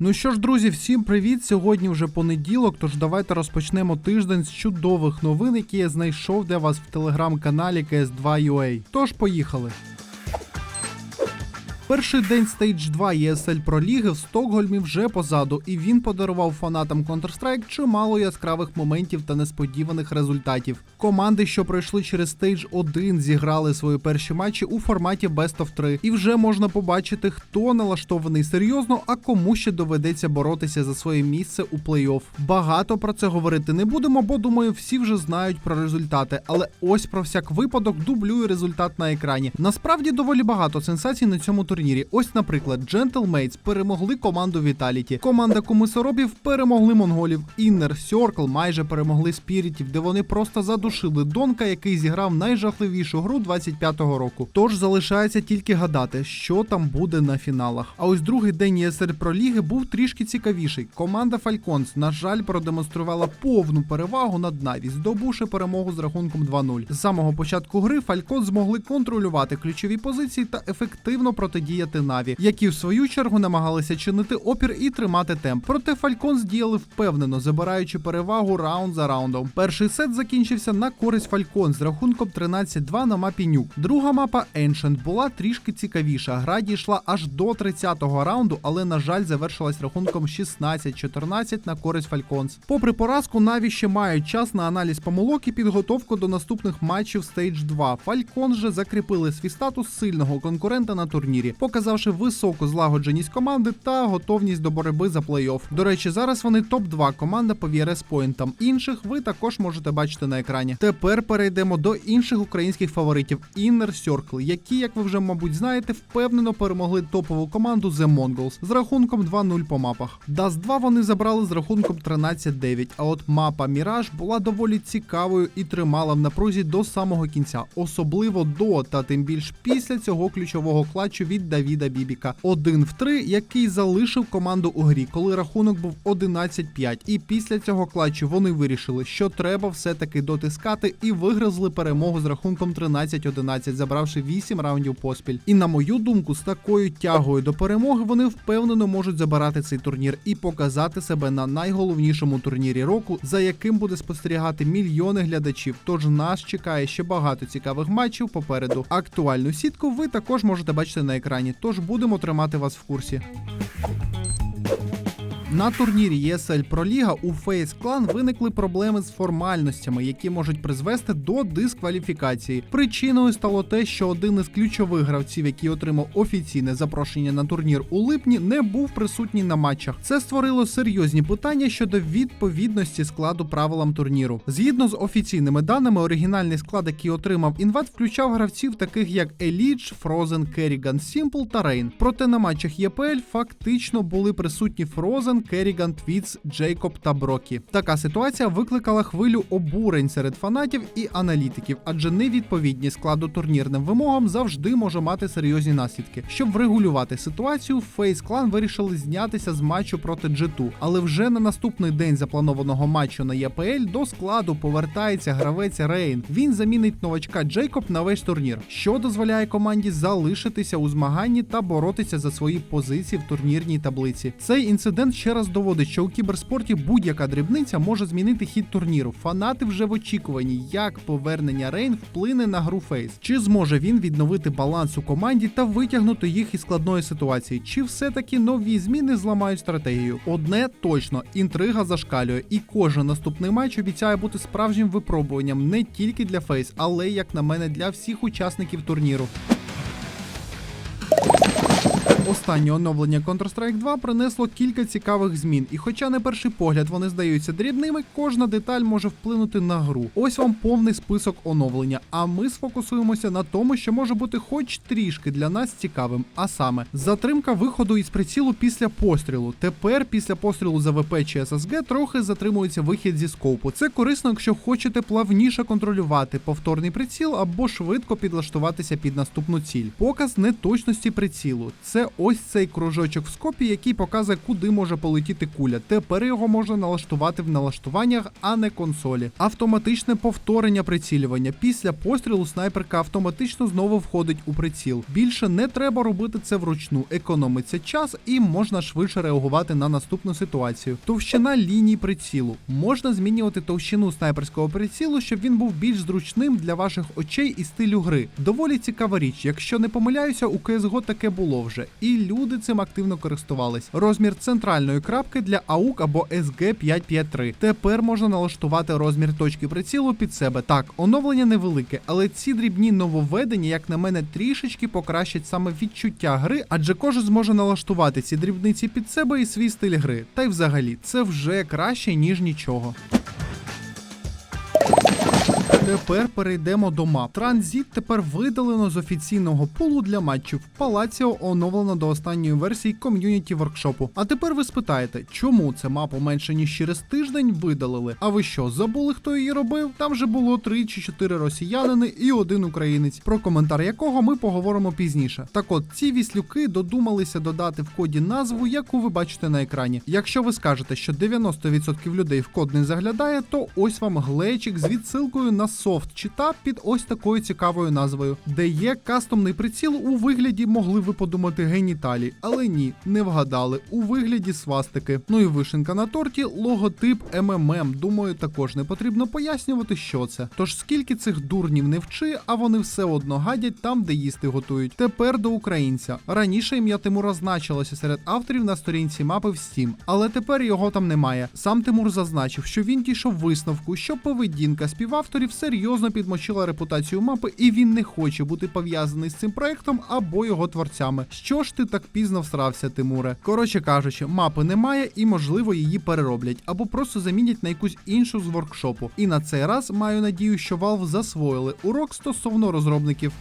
Ну що ж, друзі, всім привіт! Сьогодні вже понеділок, тож давайте розпочнемо тиждень з чудових новин, які я знайшов для вас в телеграм-каналі CS2UA. Тож поїхали. Перший день Stage 2 ESL Pro Ліги в Стокгольмі вже позаду, і він подарував фанатам Counter-Strike чимало яскравих моментів та несподіваних результатів. Команди, що пройшли через Stage 1, зіграли свої перші матчі у форматі Best of 3. І вже можна побачити, хто налаштований серйозно, а кому ще доведеться боротися за своє місце у плей-офф. Багато про це говорити не будемо, бо думаю, всі вже знають про результати. Але ось про всяк випадок дублюю результат на екрані. Насправді доволі багато сенсацій на цьому турнірі. Ось, наприклад, Gentlemaids перемогли команду Vitality. Команда Комисоробів перемогли монголів. Inner Circle майже перемогли спірітів, де вони просто задушили Донка, який зіграв найжахливішу гру 25-го року. Тож залишається тільки гадати, що там буде на фіналах. А ось другий день Pro Ліги був трішки цікавіший. Команда Falcons, на жаль, продемонструвала повну перевагу над Наві, здобувши перемогу з рахунком 2-0. З самого початку гри Falcons змогли контролювати ключові позиції та ефективно протидіяти Наві, які в свою чергу намагалися чинити опір і тримати темп. Проте Falcons діяли впевнено, забираючи перевагу раунд за раундом. Перший сет закінчився на користь Falcons з рахунком 13-2 на мапі Нюк. Друга мапа Ancient була трішки цікавіша. Гра дійшла аж до 30-го раунду, але на жаль завершилась рахунком 16-14 на користь Falcons. Попри поразку, Наві ще мають час на аналіз помилок і підготовку до наступних матчів Stage 2. Falcons же закріпили свій статус сильного конкурента на турнірі, показавши високу злагодженість команди та готовність до боротьби за плей-офф. До речі, зараз вони топ-2 команда по VRS поінтам. Інших ви також можете бачити на екрані. Тепер перейдемо до інших українських фаворитів Inner Circle, які, як ви вже мабуть знаєте, впевнено перемогли топову команду The Mongols з рахунком 2-0 по мапах. Dust 2 вони забрали з рахунком 13-9, а от мапа Міраж була доволі цікавою і тримала в напрузі до самого кінця, особливо до та тим більш після цього ключового клатчу від Давіда Бібіка. Один в три, який залишив команду у грі, коли рахунок був 11-5. І після цього клатчу вони вирішили, що треба все-таки дотискати і вигризли перемогу з рахунком 13-11, забравши 8 раундів поспіль. І на мою думку, з такою тягою до перемоги вони впевнено можуть забирати цей турнір і показати себе на найголовнішому турнірі року, за яким буде спостерігати мільйони глядачів. Тож нас чекає ще багато цікавих матчів попереду. Актуальну сітку ви також можете бачити на екрані, тож будемо тримати вас в курсі. На турнірі ESL Pro Ліга у Face Clan виникли проблеми з формальностями, які можуть призвести до дискваліфікації. Причиною стало те, що один із ключових гравців, який отримав офіційне запрошення на турнір у липні, не був присутній на матчах. Це створило серйозні питання щодо відповідності складу правилам турніру. Згідно з офіційними даними, оригінальний склад, який отримав інват, включав гравців таких як Елідж, Фрозен, Керріган, Сімпл та Рейн. Проте на матчах ЄПЛ фактично були присутні Фрозен, Керріган, Твіц, Джейкоб та Брокі. Така ситуація викликала хвилю обурень серед фанатів і аналітиків, адже невідповідність складу турнірним вимогам завжди може мати серйозні наслідки. Щоб врегулювати ситуацію, Фейс Клан вирішили знятися з матчу проти G2. Але вже на наступний день запланованого матчу на ЄПЛ до складу повертається гравець Рейн. Він замінить новачка Джейкоб на весь турнір, що дозволяє команді залишитися у змаганні та боротися за свої позиції в турнірній таблиці. Цей інцидент ще раз доводить, що у кіберспорті будь-яка дрібниця може змінити хід турніру. Фанати вже в очікуванні, як повернення Рейн вплине на гру Фейс. Чи зможе він відновити баланс у команді та витягнути їх із складної ситуації? Чи все-таки нові зміни зламають стратегію? Одне точно інтрига зашкалює, і кожен наступний матч обіцяє бути справжнім випробуванням не тільки для Фейс, але як на мене для всіх учасників турніру. Останнє оновлення Counter-Strike 2 принесло кілька цікавих змін, і хоча на перший погляд вони здаються дрібними, кожна деталь може вплинути на гру. Ось вам повний список оновлення. А ми сфокусуємося на тому, що може бути хоч трішки для нас цікавим. А саме, затримка виходу із прицілу після пострілу. Тепер, після пострілу за ВП чи ССГ, трохи затримується вихід зі скопу. Це корисно, якщо хочете плавніше контролювати повторний приціл або швидко підлаштуватися під наступну ціль. Показ неточності прицілу. Це ось цей кружочок в скопі, який показує, куди може полетіти куля. Тепер його можна налаштувати в налаштуваннях, а не консолі. Автоматичне повторення прицілювання. Після пострілу снайперка автоматично знову входить у приціл. Більше не треба робити це вручну, економиться час і можна швидше реагувати на наступну ситуацію. Товщина ліній прицілу. Можна змінювати товщину снайперського прицілу, щоб він був більш зручним для ваших очей і стилю гри. Доволі цікава річ. Якщо не помиляюся, у CSGO таке було вже, люди цим активно користувались. Розмір центральної крапки для AUK або SG553. Тепер можна налаштувати розмір точки прицілу під себе. Так, оновлення невелике, але ці дрібні нововведення, як на мене, трішечки покращать саме відчуття гри, адже кожен зможе налаштувати ці дрібниці під себе і свій стиль гри. Та й взагалі, це вже краще ніж нічого. Тепер перейдемо до мап. Транзит тепер видалено з офіційного пулу для матчів. Палаціо оновлено до останньої версії ком'юніті воркшопу. А тепер ви спитаєте, чому це мапу менше ніж через тиждень видалили? А ви що, забули, хто її робив? Там же було 3 чи 4 росіянини і один українець, про коментар якого ми поговоримо пізніше. Так от ці віслюки додумалися додати в коді назву, яку ви бачите на екрані. Якщо ви скажете, що 90% людей в код не заглядає, то ось вам глечик з відсилкою на софт чита під ось такою цікавою назвою, де є кастомний приціл у вигляді, могли ви подумати, геніталі, але ні, не вгадали. У вигляді свастики. Ну і вишенка на торті, логотип МММ. Думаю, також не потрібно пояснювати, що це. Тож скільки цих дурнів не вчи, а вони все одно гадять там, де їсти готують. Тепер до українця. Раніше ім'я Тимура значилося серед авторів на сторінці мапи в Steam, але тепер його там немає. Сам Тимур зазначив, що він дійшов висновку, що поведінка співавторів серйозно підмочила репутацію мапи, і він не хоче бути пов'язаний з цим проектом або його творцями. Що ж ти так пізно всрався, Тимуре? Коротше кажучи, мапи немає і можливо її перероблять або просто замінять на якусь іншу з воркшопу. І на цей раз маю надію, що Valve засвоїли урок стосовно розробників.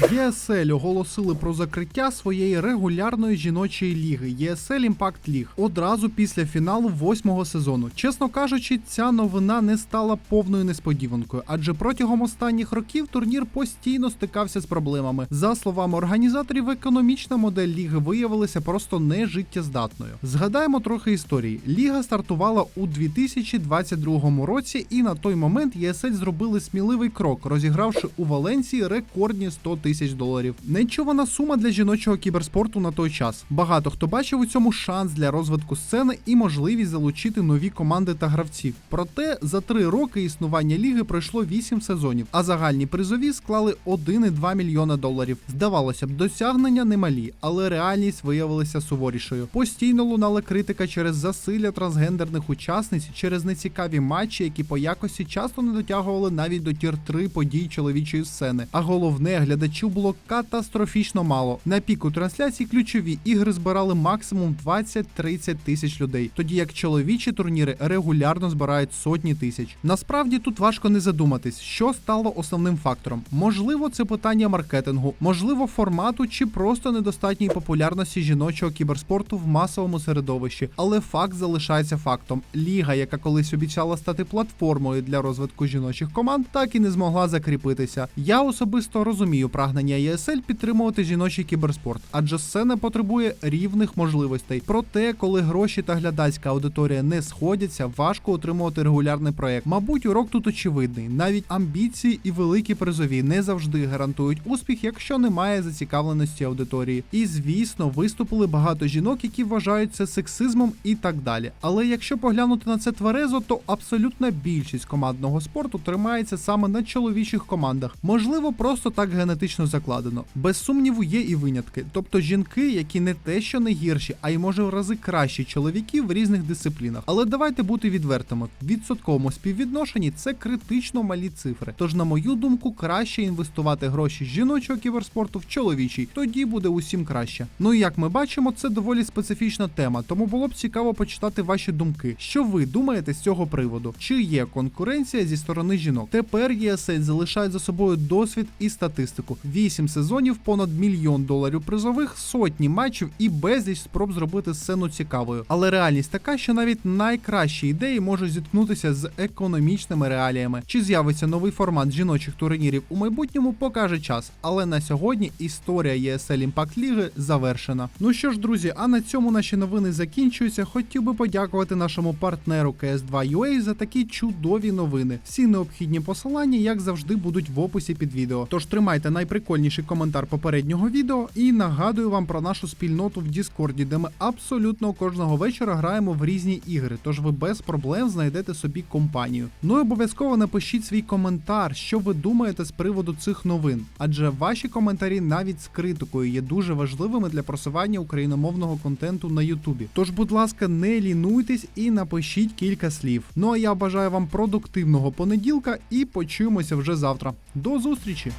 ESL оголосили про закриття своєї регулярної жіночої ліги ESL Impact League одразу після фіналу восьмого сезону. Чесно кажучи, ця новина не стала повною несподіванкою, адже протягом останніх років турнір постійно стикався з проблемами. За словами організаторів, економічна модель ліги виявилася просто нежиттєздатною. Згадаємо трохи історії. Ліга стартувала у 2022 році, і на той момент ESL зробили сміливий крок, розігравши у Валенції рекордні 100 тисяч доларів. Нечувана сума для жіночого кіберспорту на той час. Багато хто бачив у цьому шанс для розвитку сцени і можливість залучити нові команди та гравців. Проте за три роки існування ліги пройшло 8 сезонів, а загальні призові склали 1,2 мільйона доларів. Здавалося б, досягнення немалі, але реальність виявилася суворішою. Постійно лунала критика через засилля трансгендерних учасниць, через нецікаві матчі, які по якості часто не дотягували навіть до тір 3 подій чоловічої сцени. А головне, глядачів було катастрофічно мало. На піку трансляцій ключові ігри збирали максимум 20-30 тисяч людей, тоді як чоловічі турніри регулярно збирають сотні тисяч. Насправді тут важко не задуматись, що стало основним фактором. Можливо, це питання маркетингу, можливо, формату чи просто недостатньої популярності жіночого кіберспорту в масовому середовищі. Але факт залишається фактом: ліга, яка колись обіцяла стати платформою для розвитку жіночих команд, так і не змогла закріпитися. Я особисто розумію прагнення ESL підтримувати жіночий кіберспорт, адже сцена потребує рівних можливостей. Проте, коли гроші та глядацька аудиторія не сходяться, важко отримувати регулярний проект. Мабуть, урок тут очевидний. Навіть амбіції і великі призові не завжди гарантують успіх, якщо немає зацікавленості аудиторії. І звісно, виступили багато жінок, які вважають це сексизмом і так далі. Але якщо поглянути на це тверезо, то абсолютна більшість командного спорту тримається саме на чоловічих командах. Можливо, просто так генетично закладено. Без сумніву, є і винятки, тобто жінки, які не те, що не гірші, а й може в рази кращі чоловіків в різних дисциплінах. Але давайте бути відвертими: в відсотковому співвідношенні це критично малі цифри. Тож, на мою думку, краще інвестувати гроші жіночого кіберспорту в чоловічий, тоді буде усім краще. Ну і як ми бачимо, це доволі специфічна тема, тому було б цікаво почитати ваші думки. Що ви думаєте з цього приводу? Чи є конкуренція зі сторони жінок? Тепер ЄСЛ залишає за собою досвід і статистику. Вісім сезонів, понад мільйон доларів призових, сотні матчів і безліч спроб зробити сцену цікавою. Але реальність така, що навіть найкращі ідеї можуть зіткнутися з економічними реаліями. Чи з'явиться новий формат жіночих турнірів у майбутньому, покаже час. Але на сьогодні історія ESL Impact Ліги завершена. Ну що ж, друзі, а на цьому наші новини закінчуються. Хотів би подякувати нашому партнеру CS2UA за такі чудові новини. Всі необхідні посилання, як завжди, будуть в описі під відео. Тож тримайте найприкольніший коментар попереднього відео і нагадую вам про нашу спільноту в Діскорді, де ми абсолютно кожного вечора граємо в різні ігри. Тож ви без проблем знайдете собі компанію. Ну і обов'язково напишіть свій коментар, що ви думаєте з приводу цих новин, адже ваші коментарі навіть з критикою є дуже важливими для просування україномовного контенту на Ютубі. Тож, будь ласка, не лінуйтесь і напишіть кілька слів. Ну а я бажаю вам продуктивного понеділка і почуємося вже завтра. До зустрічі!